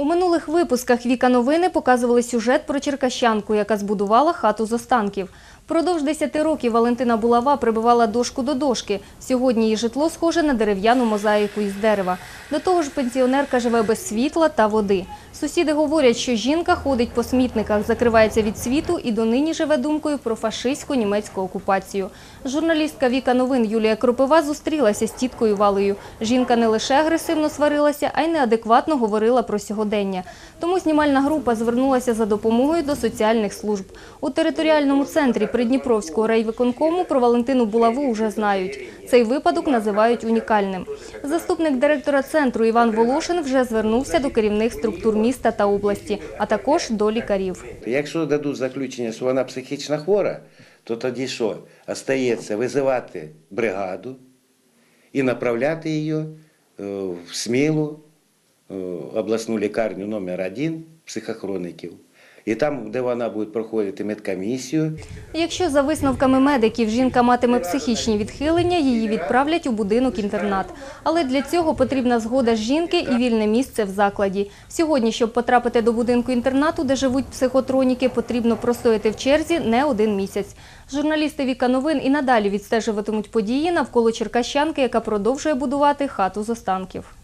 У минулих випусках Віка новини показували сюжет про черкащанку, яка збудувала хату з останків. Впродовж 10 років Валентина Булава прибивала дошку до дошки. Сьогодні її житло схоже на дерев'яну мозаїку із дерева. До того ж, пенсіонерка живе без світла та води. Сусіди говорять, що жінка ходить по смітниках, закривається від світу і донині живе думкою про фашистську німецьку окупацію. Журналістка Віка новин Юлія Кропива зустрілася з тіткою Валею. Жінка не лише агресивно сварилася, а й неадекватно говорила про сьогодення. Тому знімальна група звернулася за допомогою до соціальних служб. У територіальному центрі Придніпровського райвиконкому про Валентину Булаву вже знають. Цей випадок називають унікальним. Заступник директора центру Іван Волошин вже звернувся до керівних структур міста та області, а також до лікарів. Якщо дадуть заключення, що вона психічно хвора, то тоді що? Остається визивати бригаду і направляти її е, в Смілу, обласну лікарню номер 1 психохроників. І там, де вона буде проходити медкомісію, Якщо за висновками медиків жінка матиме психічні відхилення, її відправлять у будинок-інтернат. Але для цього потрібна згода жінки і вільне місце в закладі. Сьогодні, щоб потрапити до будинку-інтернату, де живуть психотроніки, потрібно простояти в черзі не один місяць. Журналісти Віка Новин і надалі відстежуватимуть події навколо черкащанки, яка продовжує будувати хату з останків.